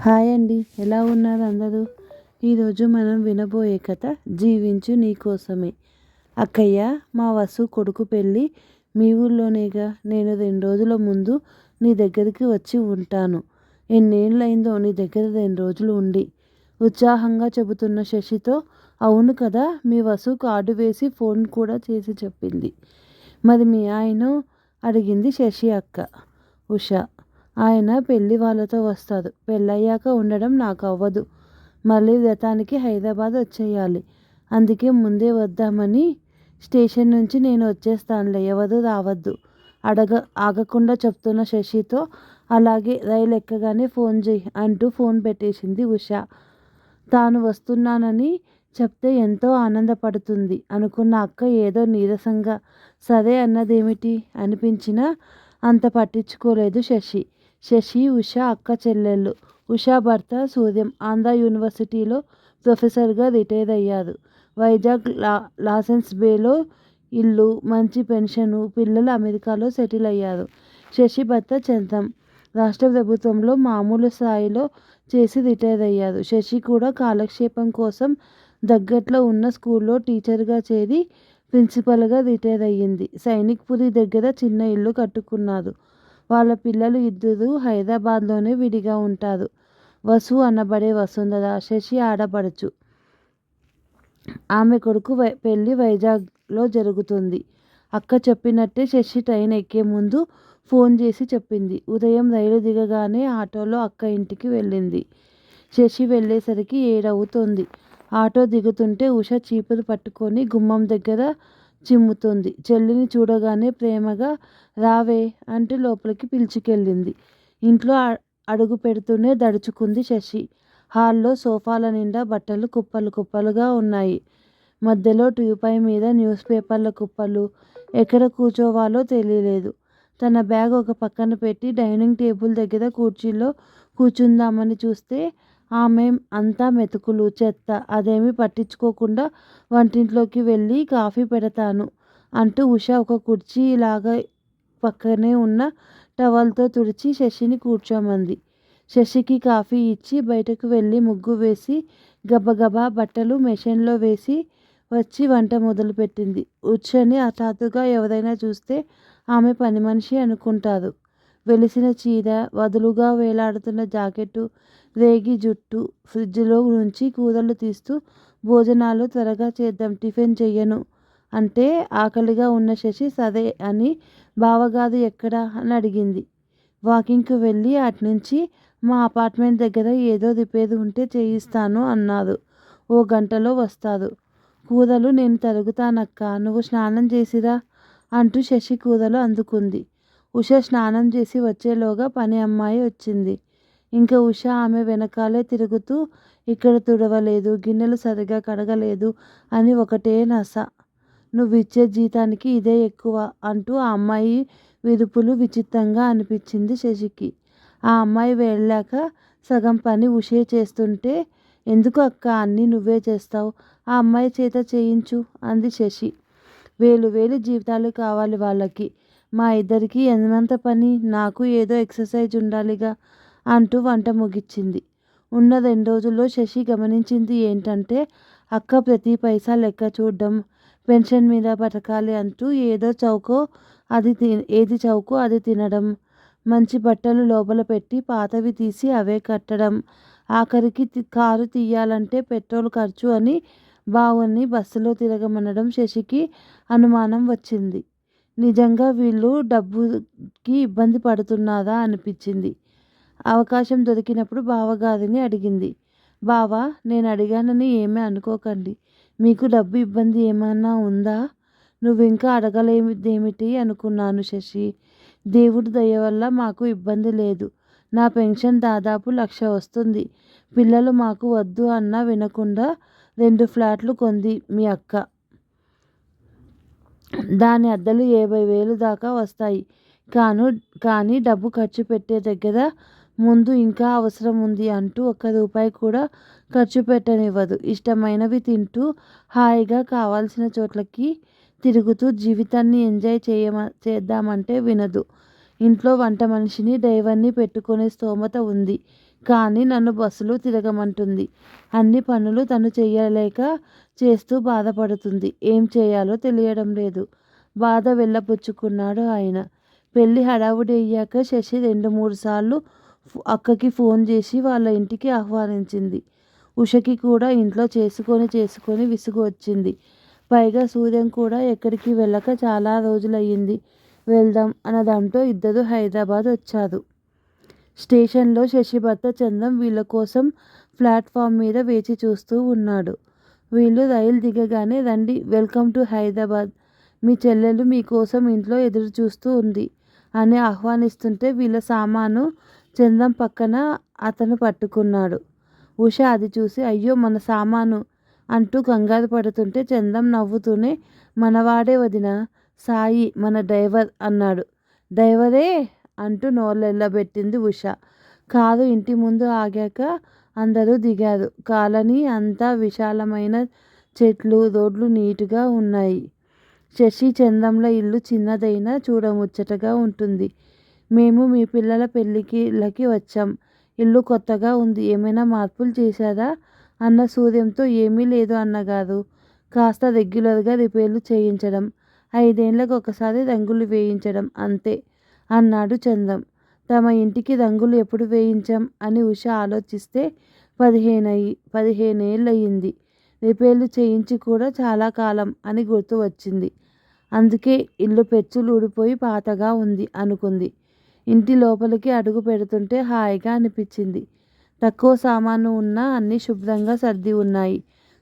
Hi అండి. ఎలా ఉన్నారు అందరూ? ఈరోజు మనం వినబోయే కథ జీవించు నీకోసమే అక్కయ్య మా వసు కొడుకు పెళ్ళి మీ ఊళ్ళోనేగా నేను రెండు రోజుల ముందు నీ దగ్గరికి వచ్చి ఉంటాను. ఎన్నేళ్ళైందో నీ దగ్గర రెండు రోజులు ఉండి. ఉత్సాహంగా చెబుతున్న శశితో అవును కదా మీ వసు కార్డు వేసి ఫోన్ కూడా చేసి చెప్పింది. మరి మీ ఆయన? అడిగింది శశి అక్క. ఉషా ఆయన పెళ్ళి వాళ్ళతో వస్తారు పెళ్ళయ్యాక ఉండడం నాకు అవ్వదు మళ్ళీ వ్రతానికి హైదరాబాద్ వచ్చేయాలి. అందుకే ముందే వద్దామని స్టేషన్ నుంచి నేను వచ్చేస్తానులే ఎవరు రావద్దు. అడగ ఆగకుండా చెప్తున్న శశితో అలాగే రైలు ఎక్కగానే ఫోన్ చేయి అంటూ ఫోన్ పెట్టేసింది ఉష. తాను వస్తున్నానని చెప్తే ఎంతో ఆనందపడుతుంది. అనుకున్న అక్క ఏదో నీరసంగా సరే అన్నదేమిటి? అనిపించినా అంత పట్టించుకోలేదు శశి. శశి ఉష అక్క చెల్లెళ్ళు. ఉషా భర్త సూర్యం. ఆంధ్ర యూనివర్సిటీలో ప్రొఫెసర్గా రిటైర్ అయ్యారు వైజాగ్ లా లాసెన్స్ బేలో ఇల్లు మంచి పెన్షను పిల్లలు అమెరికాలో సెటిల్ అయ్యారు. శశి భర్త చంద్రం రాష్ట్ర ప్రభుత్వంలో మామూలు స్థాయిలో చేసి రిటైర్ అయ్యారు శశి కూడా కాలక్షేపం కోసం దగ్గట్లో ఉన్న స్కూల్లో టీచర్గా చేరి ప్రిన్సిపల్గా రిటైర్ అయ్యింది సైనిక్పురి దగ్గర చిన్న ఇల్లు కట్టుకున్నారు వాళ్ళ పిల్లలు ఇద్దరు హైదరాబాద్లోనే విడిగా ఉంటారు. వసు అనబడే వసుంధర శశి ఆడపడుచు. ఆమె కొడుకు వై పెళ్ళి వైజాగ్లో జరుగుతుంది. అక్క చెప్పినట్టే శశి ట్రైన్ ఎక్కే ముందు ఫోన్ చేసి చెప్పింది. ఉదయం రైలు దిగగానే ఆటోలో అక్క ఇంటికి వెళ్ళింది. శశి వెళ్ళేసరికి ఏడవుతోంది. ఆటో దిగుతుంటే ఉష చీపురు పట్టుకొని గుమ్మం దగ్గర చిమ్ముతుంది. చెల్లిని చూడగానే ప్రేమగా రావే అంటూ లోపలికి పిలుచుకెళ్ళింది. ఇంట్లో అడుగు పెడుతూనే దడుచుకుంది శశి. హాల్లో సోఫాల నిండా బట్టలు కుప్పలు కుప్పలుగా ఉన్నాయి. మధ్యలో ట్యూపై మీద న్యూస్ పేపర్ల కుప్పలు. ఎక్కడ కూర్చోవాలో తెలియలేదు. తన బ్యాగ్ ఒక పక్కన పెట్టి డైనింగ్ టేబుల్ దగ్గర కుర్చీలో కూర్చుందామని చూస్తే ఆమె అంతా మెతుకులు చెత్త అదేమీ పట్టించుకోకుండా వంటింట్లోకి వెళ్ళి కాఫీ పెడతాను అంటూ ఉష ఒక కుర్చీ లాగా పక్కనే ఉన్న టవల్తో తుడిచి శశిని కూర్చోమంది. శశికి కాఫీ ఇచ్చి బయటకు వెళ్ళి ముగ్గు వేసి గబగబా బట్టలు మెషిన్లో వేసి వచ్చి వంట మొదలుపెట్టింది. ఉచ్చని హఠాత్తుగా ఎవరైనా చూస్తే ఆమె పని మనిషి అనుకుంటారు. వెలిసిన చీర వదులుగా వేలాడుతున్న జాకెట్టు రేగి జుట్టు ఫ్రిడ్జ్లో నుంచి కూరలు తీస్తూ భోజనాలు త్వరగా చేద్దాం టిఫిన్ చెయ్యను. అంటే ఆకలిగా ఉన్న శశి సరే అని బావగారు ఎక్కడా అని అడిగింది. వాకింగ్కి వెళ్ళి అట్నుంచి మా అపార్ట్మెంట్ దగ్గర ఏదో రిపేర్ ఉంటే చేయిస్తాను అన్నారు ఓ గంటలో వస్తారు కూరలు నేను తరుగుతానక్క నువ్వు స్నానం చేసిరా అంటూ శశి కూరలు అందుకుంది. ఉష స్నానం చేసి వచ్చేలోగా పని అమ్మాయి వచ్చింది. ఇంకా ఉష ఆమె వెనకాలే తిరుగుతూ ఇక్కడ తుడవలేదు గిన్నెలు సరిగా కడగలేదు అని ఒకటే నస. నువ్వు ఇచ్చే జీతానికి ఇదే ఎక్కువ అంటూ ఆ అమ్మాయి విరుపులు విచిత్రంగా అనిపించింది శశికి. ఆ అమ్మాయి వెళ్ళాక సగం పని ఉషే చేస్తుంటే ఎందుకు అక్క అన్నీ నువ్వే చేస్తావు ఆ అమ్మాయి చేత చేయించు అంది శశి. వేలు వేలు జీవితాలు కావాలి వాళ్ళకి. మా ఇద్దరికి ఎంత పని? నాకు ఏదో ఎక్సర్సైజ్ ఉండాలిగా. అంటూ వంట ముగించింది. ఉన్న రెండు రోజుల్లో శశి గమనించింది ఏంటంటే అక్క ప్రతి పైసా లెక్క చూడడం పెన్షన్ మీద బతకాలి అంటూ ఏదో చౌకో అది తి ఏది చౌకో అది తినడం మంచి బట్టలు లోపల పెట్టి పాతవి తీసి అవే కట్టడం ఆఖరికి కారు తీయాలంటే పెట్రోల్ ఖర్చు అని బావుని బస్సులో తిరగమనడం శశికి అనుమానం వచ్చింది. నిజంగా వీళ్ళు డబ్బుకి ఇబ్బంది పడుతున్నారా అనిపించింది. అవకాశం దొరికినప్పుడు బావగారిని అడిగింది. బావా నేను అడిగానని ఏమీ అనుకోకండి. మీకు డబ్బు ఇబ్బంది ఏమన్నా ఉందా? నువ్వు ఇంకా అడగలేమిదేమిటి అనుకున్నాను శశి. దేవుడి దయ వల్ల మాకు ఇబ్బంది లేదు. నా పెన్షన్ దాదాపు లక్ష వస్తుంది. పిల్లలు మాకు వద్దు అన్నా వినకుండా రెండు ఫ్లాట్లు కొంది మీ అక్క. దాని అద్దెలు యాభై వేలు దాకా వస్తాయి. కాను కానీ డబ్బు ఖర్చు పెట్టే దగ్గర ముందు ఇంకా అవసరం ఉంది అంటూ ఒక్క రూపాయి కూడా ఖర్చు పెట్టనివ్వదు. ఇష్టమైనవి తింటూ హాయిగా కావాల్సిన చోట్లకి తిరుగుతూ జీవితాన్ని ఎంజాయ్ చేయమ చేద్దామంటే వినదు. ఇంట్లో వంట మనిషిని డ్రైవర్ని పెట్టుకునే స్తోమత ఉంది. కానీ నన్ను బస్సులు తిరగమంటుంది. అన్ని పనులు తను చేయలేక చేస్తూ బాధపడుతుంది. ఏం చేయాలో తెలియడం లేదు. బాధ వెళ్ళపుచ్చుకున్నాడు ఆయన. పెళ్ళి హడావుడి అయ్యాక శశి రెండు మూడు సార్లు అక్కకి ఫోన్ చేసి వాళ్ళ ఇంటికి ఆహ్వానించింది. ఉషకి కూడా ఇంట్లో చేసుకొని చేసుకొని విసుగు వచ్చింది. పైగా సూర్యం కూడా ఎక్కడికి వెళ్ళక చాలా రోజులయ్యింది. వెళ్దాం అన్నదంటూ ఇద్దరు హైదరాబాద్ వచ్చారు. స్టేషన్లో శశిభర్త చందం వీళ్ళ కోసం ప్లాట్ఫామ్ మీద వేచి చూస్తూ ఉన్నాడు. వీళ్ళు రైలు దిగగానే రండి వెల్కమ్ టు హైదరాబాద్. మీ చెల్లెలు మీకోసం ఇంట్లో ఎదురు చూస్తూ ఉంది అని ఆహ్వానిస్తుంటే వీళ్ళ సామాను చందం పక్కన అతను పట్టుకున్నాడు. ఉష అది చూసి అయ్యో మన సామాను అంటూ కంగారు పడుతుంటే చందం నవ్వుతూనే మనవాడే వదిన సాయి మన డ్రైవర్ అన్నాడు. డ్రైవరే అంటూ నోళ్ళెళ్ళబెట్టింది ఉష. కారు ఇంటి ముందు ఆగాక అందరూ దిగారు. కాలనీ అంతా విశాలమైన చెట్లు రోడ్లు నీటుగా ఉన్నాయి. శశి చందంల ఇల్లు చిన్నదైనా చూడముచ్చటగా ఉంటుంది. మేము మీ పిల్లల పెళ్ళికిలకి వచ్చాం. ఇల్లు కొత్తగా ఉంది. ఏమైనా మార్పులు చేశారా అన్న సూర్యంతో ఏమీ లేదు అన్నగారు. కాస్త రెగ్యులర్గా రిపేర్లు చేయించడం ఐదేళ్ళకు ఒకసారి రంగులు వేయించడం అంతే అన్నాడు చందం. తమ ఇంటికి రంగులు ఎప్పుడు వేయించాం అని ఉష ఆలోచిస్తే పదిహేను అయ్యి పదిహేనేళ్ళయింది. రిపేర్లు చేయించి కూడా చాలా కాలం అని గుర్తు వచ్చింది. అందుకే ఇల్లు పెచ్చులు ఊడిపోయి పాతగా ఉంది అనుకుంది. ఇంటి లోపలికి అడుగు పెడుతుంటే హాయిగా అనిపించింది. తక్కువ సామాను ఉన్నా అన్నీ శుభ్రంగా సర్ది ఉన్నాయి.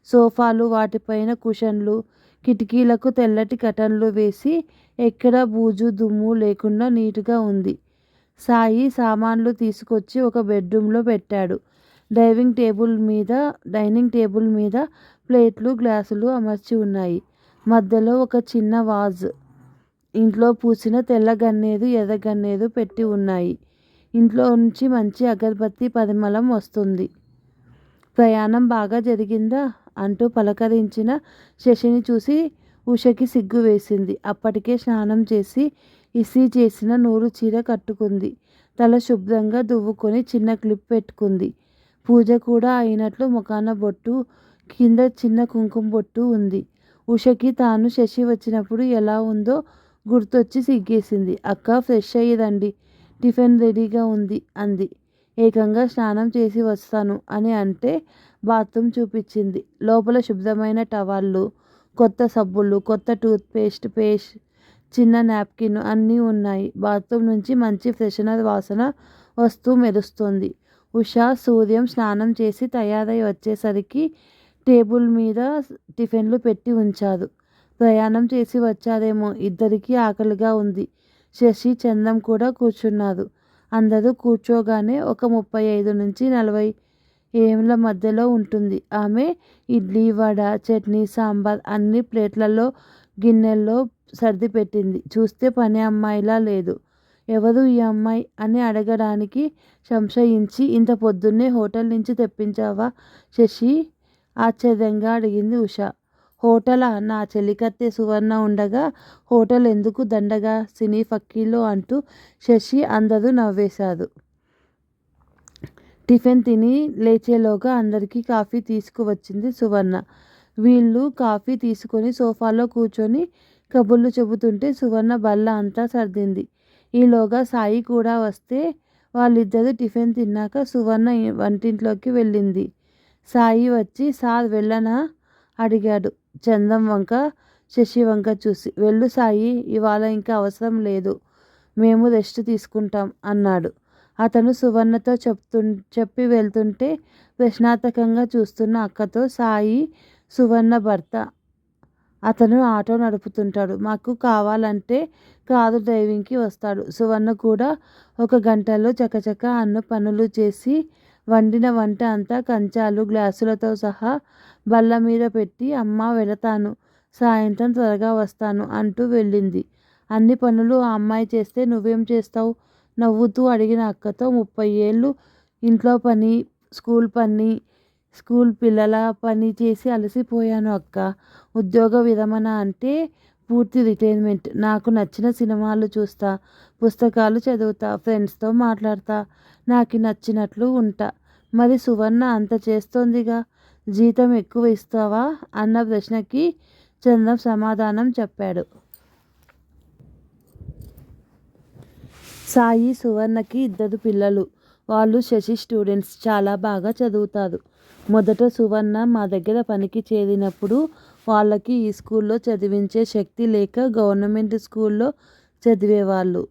సోఫాలు వాటిపైన కుషన్లు కిటికీలకు తెల్లటి కటన్లు వేసి ఎక్కడ బూజు దుమ్ము లేకుండా నీటుగా ఉంది. సాయి సామాన్లు తీసుకొచ్చి ఒక బెడ్రూమ్లో పెట్టాడు. డైవింగ్ టేబుల్ మీద డైనింగ్ టేబుల్ మీద ప్లేట్లు గ్లాసులు అమర్చి ఉన్నాయి. మధ్యలో ఒక చిన్న వాజ్. ఇంట్లో పూసిన తెల్ల ఎర్రగన్నేరు పెట్టి ఉన్నాయి. ఇంట్లో నుంచి మంచి అగరబత్తి పరిమళం వస్తుంది. ప్రయాణం బాగా జరిగిందా? అంటూ పలకరించిన శశిని చూసి ఉషకి సిగ్గు వేసింది. అప్పటికే స్నానం చేసి ఇసి చేసిన నూరు చీర కట్టుకుంది. తల శుభ్రంగా దువ్వుకొని చిన్న క్లిప్ పెట్టుకుంది. పూజ కూడా అయినట్లు ముఖాన బొట్టు కింద చిన్న కుంకుమ బొట్టు ఉంది. ఉషకి తాను శశి వచ్చినప్పుడు ఎలా ఉందో గుర్తొచ్చి సిగ్గేసింది. అక్క ఫ్రెష్ అయ్యేదండి. టిఫిన్ రెడీగా ఉంది అంది. ఏకంగా స్నానం చేసి వస్తాను అని అంటే బాత్రూమ్ చూపించింది. లోపల శుభ్రమైన టవాళ్ళు కొత్త సబ్బులు కొత్త టూత్పేస్ట్ పేస్ట్ చిన్న నాప్కిన్ అన్నీ ఉన్నాయి. బాత్రూమ్ నుంచి మంచి ఫ్రెషనర్ వాసన వస్తూ మెరుస్తుంది. ఉషా సూర్యం స్నానం చేసి తయారై వచ్చేసరికి టేబుల్ మీద టిఫిన్లు పెట్టి ఉంచారు ప్రయాణం చేసి వచ్చారేమో. ఇద్దరికీ ఆకలిగా ఉంది. శశి చందం కూడా కూర్చున్నారు. అందరూ కూర్చోగానే ఒక ముప్పై ఐదు నుంచి నలభై ఏళ్ళ మధ్యలో ఉంటుంది. ఆమె ఇడ్లీ వడ చట్నీ సాంబార్ అన్ని ప్లేట్లలో గిన్నెల్లో సర్ది పెట్టింది. చూస్తే పని అమ్మాయిలా లేదు. ఎవరు ఈ అమ్మాయి అని అడగడానికి సంశయించి ఇంత పొద్దున్నే హోటల్ నుంచి తెప్పించావా? శశి ఆశ్చర్యంగా అడిగింది ఉష. హోటలా నా చెలికత్తె సువర్ణ ఉండగా హోటల్ ఎందుకు దండగా? సినీ ఫక్కీలో అంటూ శశి అందరూ నవ్వేశారు టిఫిన్ తిని లేచేలోగా అందరికీ కాఫీ తీసుకువచ్చింది సువర్ణ. వీళ్ళు కాఫీ తీసుకొని సోఫాలో కూర్చొని కబుర్లు చెబుతుంటే సువర్ణ బల్ల అంతా సర్దింది. ఈలోగా సాయి కూడా వస్తే వాళ్ళిద్దరూ టిఫిన్ తిన్నాక సువర్ణ వంటింట్లోకి వెళ్ళింది. సాయి వచ్చి సార్ వెళ్ళనా? అడిగాడు. చందం వంక శశి వంక చూసి వెళ్ళు సాయి ఇవాళ ఇంకా అవసరం లేదు. మేము రెస్ట్ తీసుకుంటాం అన్నాడు. అతను సువర్ణతో చెప్తు చెప్పి వెళ్తుంటే ప్రశ్నార్థకంగా చూస్తున్న అక్కతో సాయి సువర్ణ భర్త. అతను ఆటో నడుపుతుంటాడు. మాకు కావాలంటే కారు డ్రైవింగ్కి వస్తాడు. సువర్ణ కూడా ఒక గంటలో చకచక అన్న పనులు చేసి వండిన వంట అంతా కంచాలు గ్లాసులతో సహా బల్ల మీద పెట్టి అమ్మ వెళతాను. సాయంత్రం త్వరగా వస్తాను అంటూ వెళ్ళింది. అన్ని పనులు ఆ అమ్మాయి చేస్తే నువ్వేం చేస్తావు? నవ్వుతూ అడిగిన అక్కతో ముప్పై ఏళ్ళు ఇంట్లో పని స్కూల్ పని స్కూల్ పిల్లల పని చేసి అలసిపోయాను అక్క. ఉద్యోగ విరమణ అంటే పూర్తి రిటైర్మెంట్. నాకు నచ్చిన సినిమాలు చూస్తా పుస్తకాలు చదువుతా ఫ్రెండ్స్తో మాట్లాడతా. నాకు నచ్చినట్లు ఉంటా. మరి సువర్ణ అంత చేస్తోందిగా? జీతం ఎక్కువ ఇస్తావా అన్న ప్రశ్నకి చంద్రం సమాధానం చెప్పాడు. సాయి సువర్ణకి ఇద్దరు పిల్లలు. వాళ్ళు శశి స్టూడెంట్స్. చాలా బాగా చదువుతారు. మొదట సువర్ణ మా దగ్గర పనికి చేరినప్పుడు వాళ్ళకి ఈ స్కూల్లో చదివించే శక్తి లేక గవర్నమెంట్ స్కూల్లో చదివేవాళ్ళు.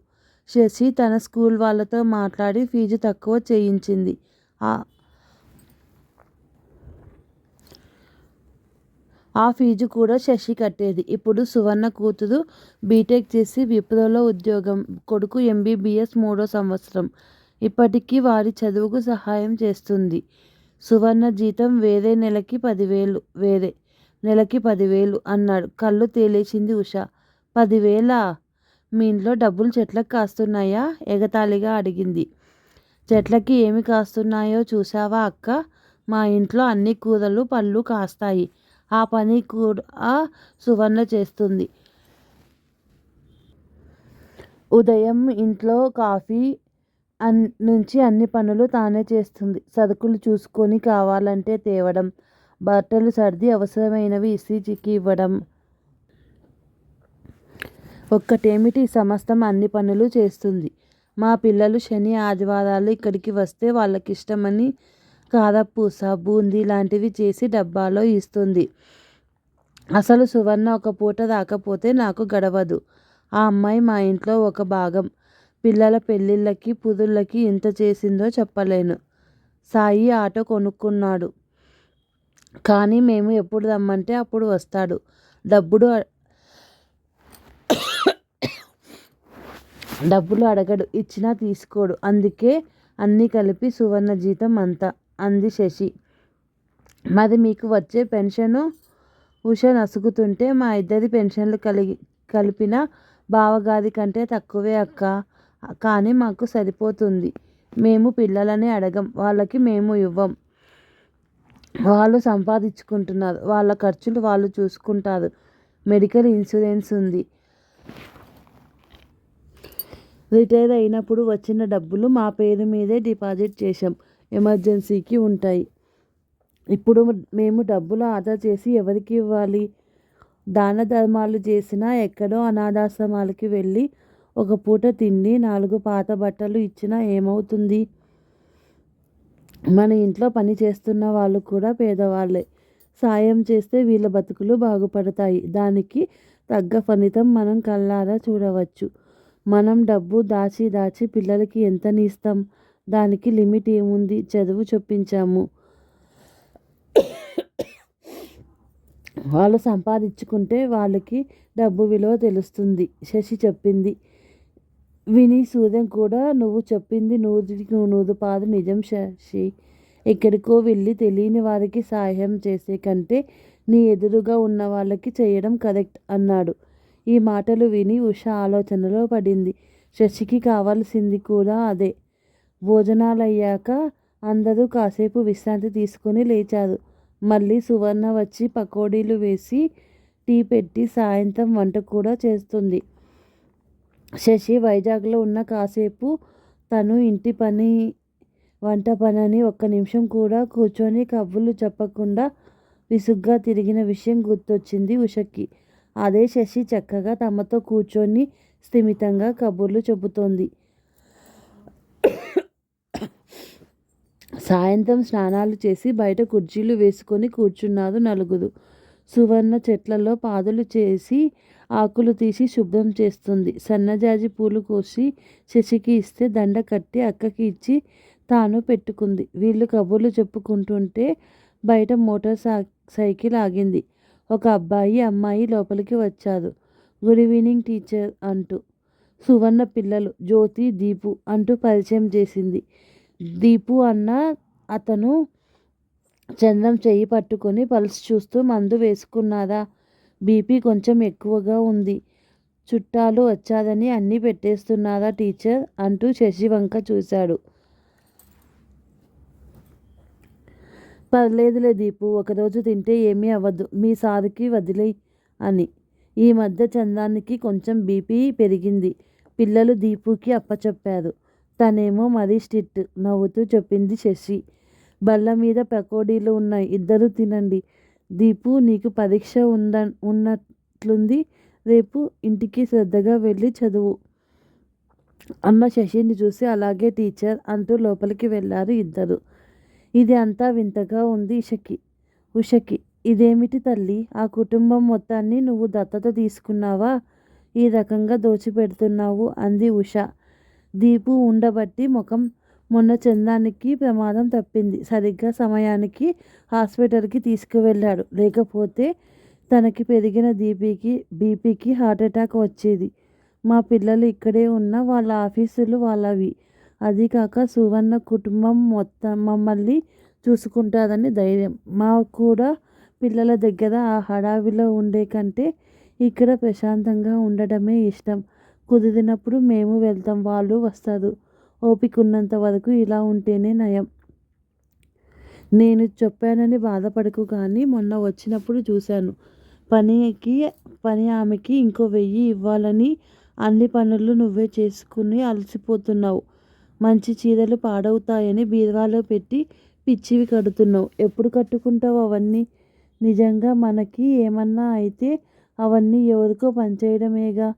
శశి తన స్కూల్ వాళ్ళతో మాట్లాడి ఫీజు తక్కువ చేయించింది. ఆ ఫీజు కూడా శశి కట్టేది. ఇప్పుడు సువర్ణ కూతురు బీటెక్ చేసి విప్రోలో ఉద్యోగం కొడుకు ఎంబీబీఎస్ మూడో సంవత్సరం. ఇప్పటికీ వారి చదువుకు సహాయం చేస్తుంది. సువర్ణ జీతం వేరే నెలకి పదివేలు వేరే నెలకి పదివేలు అన్నాడు. కళ్ళు తేలేసింది ఉష. పదివేల? మీ ఇంట్లో డబ్బులు చెట్లకు కాస్తున్నాయా? ఎగతాళిగా అడిగింది. చెట్లకి ఏమి కాస్తున్నాయో చూసావా అక్క? మా ఇంట్లో అన్ని కూరలు పళ్ళు కాస్తాయి. ఆ పని కూడా సువర్ణ చేస్తుంది. ఉదయం ఇంట్లో కాఫీ అన్ నుంచి అన్ని పనులు తానే చేస్తుంది. సరుకులు చూసుకొని కావాలంటే తేవడం బట్టలు సర్ది అవసరమైనవి ఇస్త్రీకి ఇవ్వడం. ఒక్కటేమిటి సమస్తం అన్ని పనులు చేస్తుంది. మా పిల్లలు శని ఆదివారాలు ఇక్కడికి వస్తే వాళ్ళకి ఇష్టమని కారపూస బూందీ లాంటివి చేసి డబ్బాలో ఇస్తుంది. అసలు సువర్ణ ఒక పూట రాకపోతే నాకు గడవదు. ఆ అమ్మాయి మా ఇంట్లో ఒక భాగం. పిల్లల పెళ్ళిళ్ళకి పుదుళ్ళకి ఎంత చేసిందో చెప్పలేను. సాయి ఆటో కొనుక్కున్నాడు. కానీ మేము ఎప్పుడు రమ్మంటే అప్పుడు వస్తాడు. డబ్బుడు డబ్బులు అడగడు. ఇచ్చినా తీసుకోడు. అందుకే అన్నీ కలిపి సువర్ణ జీతం అంతా. అంది శశి. మరి మీకు వచ్చే పెన్షను ఉష నసుగుతుంటే మా ఇద్దరి పెన్షన్లు కలిగి కలిపిన బావగారి కంటే తక్కువే అక్క. కానీ మాకు సరిపోతుంది. మేము పిల్లలని అడగం. వాళ్ళకి మేము ఇవ్వం. వాళ్ళు సంపాదించుకుంటున్నారు. వాళ్ళ ఖర్చులు వాళ్ళు చూసుకుంటారు. మెడికల్ ఇన్సూరెన్స్ ఉంది. రిటైర్ అయినప్పుడు వచ్చిన డబ్బులు మా పేరు మీదే డిపాజిట్ చేశాం. ఎమర్జెన్సీకి ఉంటాయి. ఇప్పుడు మేము డబ్బులు ఆదా చేసి ఎవరికి ఇవ్వాలి? దాన ధర్మాలు చేసినా ఎక్కడో అనాథాశ్రమాలకి వెళ్ళి ఒక పూట తిండి నాలుగు పాత బట్టలు ఇచ్చినా ఏమవుతుంది? మన ఇంట్లో పని చేస్తున్న వాళ్ళు కూడా పేదవాళ్ళే. సాయం చేస్తే వీళ్ళ బతుకులు బాగుపడతాయి. దానికి తగ్గ ఫలితం మనం కళ్ళారా చూడవచ్చు. మనం డబ్బు దాచి దాచి పిల్లలకి ఎంతని ఇస్తాం దానికి లిమిట్ ఏముంది? చదువు చెప్పించాము. వాళ్ళు సంపాదించుకుంటే వాళ్ళకి డబ్బు విలువ తెలుస్తుంది శశి చెప్పింది. విని సూర్యం కూడా నువ్వు చెప్పింది నూదికి నూదు పాదు నిజం శశి. ఎక్కడికో వెళ్ళి తెలియని వారికి సహాయం చేసే కంటే నీ ఎదురుగా ఉన్న వాళ్ళకి చేయడం కరెక్ట్ అన్నాడు. ఈ మాటలు విని ఉష ఆలోచనలో పడింది. శశికి కావాల్సింది కూడా అదే. భోజనాలయ్యాక అందరూ కాసేపు విశ్రాంతి తీసుకొని లేచారు. మళ్ళీ సువర్ణ వచ్చి పకోడీలు వేసి టీ పెట్టి సాయంత్రం వంట కూడా చేస్తుంది. శశి వైజాగ్లో ఉన్న కాసేపు తను ఇంటి పని వంట పనని ఒక్క నిమిషం కూడా కూర్చొని కబుర్లు చెప్పకుండా విసుగ్గా తిరిగిన విషయం గుర్తొచ్చింది ఉషకి. అదే శశి చక్కగా తమతో కూర్చొని స్థిమితంగా కబుర్లు చెబుతోంది. సాయంత్రం స్నానాలు చేసి బయట కుర్చీలు వేసుకొని కూర్చున్నారు నలుగురు. సువర్ణ చెట్లలో పాదులు చేసి ఆకులు తీసి శుభ్రం చేస్తుంది. సన్నజాజి పూలు కోసి శశికి ఇస్తే దండ కట్టి అక్కకి ఇచ్చి తాను పెట్టుకుంది. వీళ్ళు కబుర్లు చెప్పుకుంటుంటే బయట మోటార్ సైకిల్ ఆగింది. ఒక అబ్బాయి అమ్మాయి లోపలికి వచ్చారు. గుడ్ ఈవినింగ్ టీచర్ అంటూ సువర్ణ పిల్లలు జ్యోతి దీపు అంటూ పరిచయం చేసింది. దీపు అన్న అతను చంద్రం చెయ్యి పట్టుకొని పల్స్ చూస్తూ మందు వేసుకున్నారా బీపీ కొంచెం ఎక్కువగా ఉంది. చుట్టాలు వచ్చాదని అన్నీ పెట్టేస్తున్నారా టీచర్? అంటూ శశివంక చూశాడు. పర్లేదులే దీపు ఒకరోజు తింటే ఏమీ అవ్వదు. మీ సార్కి వదిలే అని. ఈ మధ్య చందానికి కొంచెం బీపీ పెరిగింది. పిల్లలు దీపుకి అప్పచెప్పారు. తనేమో మరీ స్ట్రిక్ట్ నవ్వుతూ చెప్పింది శశి. బల్ల మీద పకోడీలు ఉన్నాయి. ఇద్దరు తినండి. దీపు నీకు పరీక్ష ఉంద ఉన్నట్లుంది. రేపు ఇంటికి శ్రద్ధగా వెళ్ళి చదువు. అన్న శశిని చూసి అలాగే టీచర్ అంటూ లోపలికి వెళ్ళారు ఇద్దరు. ఇది అంతా వింతగా ఉంది ఇషకి ఉషకి. ఇదేమిటి తల్లి? ఆ కుటుంబం మొత్తాన్ని నువ్వు దత్తత తీసుకున్నావా? ఈ రకంగా దోచిపెడుతున్నావు అంది ఉష. దీపు ఉండబట్టి ముఖం మొన్న చందానికి ప్రమాదం తప్పింది. సరిగ్గా సమయానికి హాస్పిటల్కి తీసుకువెళ్ళాడు. లేకపోతే తనకి పెరిగిన దీపీకి బీపీకి హార్ట్అటాక్ వచ్చేది. మా పిల్లలు ఇక్కడే ఉన్న వాళ్ళ ఆఫీసులు వాళ్ళవి. అది కాక సువర్ణ కుటుంబం మొత్తం మమ్మల్ని చూసుకుంటారని ధైర్యం. మాకు కూడా పిల్లల దగ్గర ఆ హడావిలో ఉండే కంటే ఇక్కడ ప్రశాంతంగా ఉండటమే ఇష్టం. కుదిరినప్పుడు మేము వెళ్తాం వాళ్ళు వస్తారు. ఓపిక ఉన్నంత వరకు ఇలా ఉంటేనే నయం. నేను చెప్పానని బాధపడకు కానీ మొన్న వచ్చినప్పుడు చూశాను. పనికి పని ఆమెకి ఇంకో వెయ్యి ఇవ్వాలని అన్ని పనులు నువ్వే చేసుకుని అలసిపోతున్నావు. మంచి చీరలు పాడవుతాయని బీరువాలో పెట్టి పిచ్చివి కడుతున్నావు. ఎప్పుడు కట్టుకుంటావు అవన్నీ? నిజంగా మనకి ఏమన్నా అయితే అవన్నీ ఎవరికో పనిచేయడమేగా.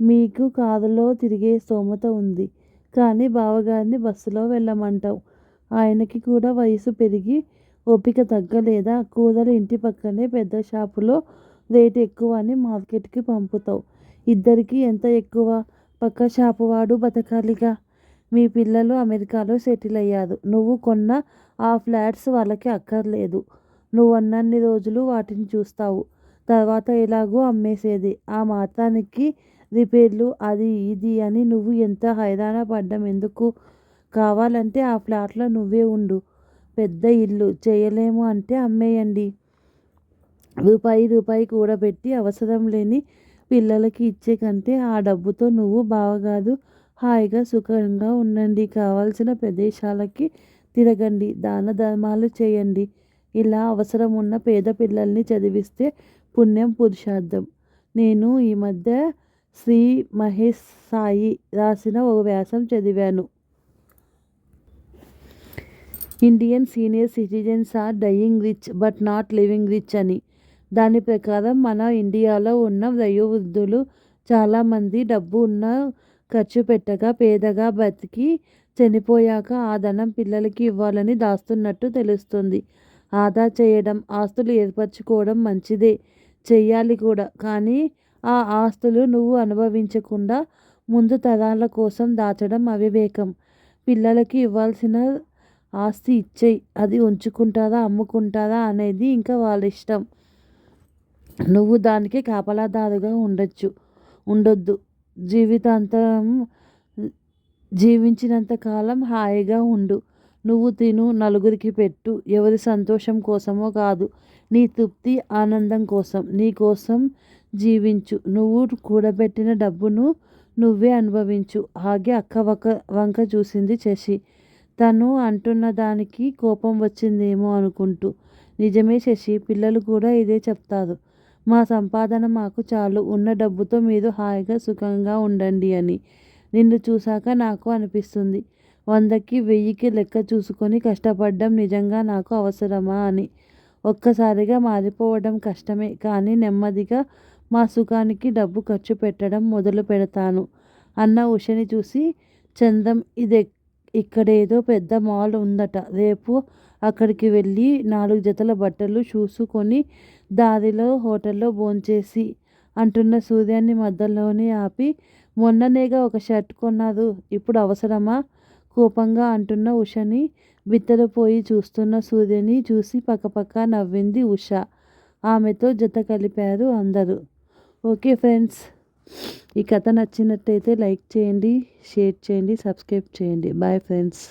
మీకు కారులో తిరిగే స్తోమత ఉంది. కానీ బావగారిని బస్సులో వెళ్ళమంటావు. ఆయనకి కూడా వయసు పెరిగి ఓపిక తగ్గలేదా? కూరలు ఇంటి పక్కనే పెద్ద షాపులో రేటు ఎక్కువ అని మార్కెట్కి పంపుతావు. ఇద్దరికి ఎంత ఎక్కువ? పక్క షాపు వాడు బతకాలిగా. మీ పిల్లలు అమెరికాలో సెటిల్ అయ్యారు. నువ్వు కొన్న ఆ ఫ్లాట్స్ వాళ్ళకి అక్కర్లేదు. నువ్వు అన్నన్ని రోజులు వాటిని చూస్తావు. తర్వాత ఎలాగో అమ్మేసేది. ఆ మాత్రానికి రిపేర్లు అది ఇది అని నువ్వు ఎంత హైరాణ పడ్డం ఎందుకు? కావాలంటే ఆ ఫ్లాట్లో నువ్వే ఉండు. పెద్ద ఇల్లు. చేయలేము అంటే అమ్మేయండి. రూపాయి రూపాయి కూడబెట్టి అవసరం లేని పిల్లలకి ఇచ్చే కంటే ఆ డబ్బుతో నువ్వు బావగాదు హాయిగా సుఖంగా ఉండండి. కావాల్సిన ప్రదేశాలకి తిరగండి. దాన ధర్మాలు చేయండి. ఇలా అవసరం ఉన్న పేద పిల్లల్ని చదివిస్తే పుణ్యం పురుషార్థం. నేను ఈ మధ్య శ్రీ మహేష్ సాయి రాసిన ఒక వ్యాసం చదివాను. Indian senior citizens are dying rich but not living rich అని. దాని ప్రకారం మన ఇండియాలో ఉన్న వయోవృద్ధులు చాలామంది డబ్బు ఉన్న ఖర్చు పెట్టగా పేదగా బతికి చనిపోయాక ఆ ధనం పిల్లలకి ఇవ్వాలని దాస్తున్నట్టు తెలుస్తుంది. ఆదా చేయడం ఆస్తులు ఏర్పరచుకోవడం మంచిదే. చెయ్యాలి కూడా. కానీ ఆ ఆస్తులు నువ్వు అనుభవించకుండా ముందు తరాల కోసం దాచడం అవివేకం. పిల్లలకి ఇవ్వాల్సిన ఆస్తి ఇచ్చేయి. అది ఉంచుకుంటారా అమ్ముకుంటారా అనేది ఇంకా వాళ్ళ ఇష్టం నువ్వు దానికి కాపలాదారుగా ఉండొచ్చు. ఉండొద్దు. జీవితాంతం జీవించినంత కాలం హాయిగా ఉండు. నువ్వు తిను నలుగురికి పెట్టు. ఎవరి సంతోషం కోసమో కాదు నీ తృప్తి ఆనందం కోసం నీ కోసం జీవించు. నువ్వు కూడబెట్టిన డబ్బును నువ్వే అనుభవించు. ఆగే అక్క వక వంక చూసింది శశి. తను అంటున్న దానికి కోపం వచ్చిందేమో అనుకుంటూ. నిజమే శశి పిల్లలు కూడా ఇదే చెప్తారు. మా సంపాదన మాకు చాలు ఉన్న డబ్బుతో మీరు హాయిగా సుఖంగా ఉండండి అని. నిన్ను చూశాక నాకు అనిపిస్తుంది. వందకి వెయ్యికి లెక్క చూసుకొని కష్టపడ్డం నిజంగా నాకు అవసరమా అని. ఒక్కసారిగా మారిపోవడం కష్టమే కానీ నెమ్మదిగా మా సుఖానికి డబ్బు ఖర్చు పెట్టడం మొదలు పెడతాను. అన్న ఉషని చూసి చందం ఇది ఇక్కడేదో పెద్ద మాల్ ఉందట. రేపు అక్కడికి వెళ్ళి నాలుగు జతల బట్టలు చూసుకొని దారిలో హోటల్లో భోంచేసి అంటున్న సూర్యాన్ని మధ్యలోనే ఆపి మొన్ననేగా ఒక షర్ట్ కొన్నారు ఇప్పుడు అవసరమా? కోపంగా అంటున్న ఉషని బిత్తరపోయి చూస్తున్న సూర్యని చూసి పక్కపక్క నవ్వింది ఉష. ఆమెతో జత కలిపారు అందరూ. ఓకే ఫ్రెండ్స్ ఈ కథ నచ్చినట్టయితే లైక్ చేయండి షేర్ చేయండి సబ్స్క్రైబ్ చేయండి. Bye friends.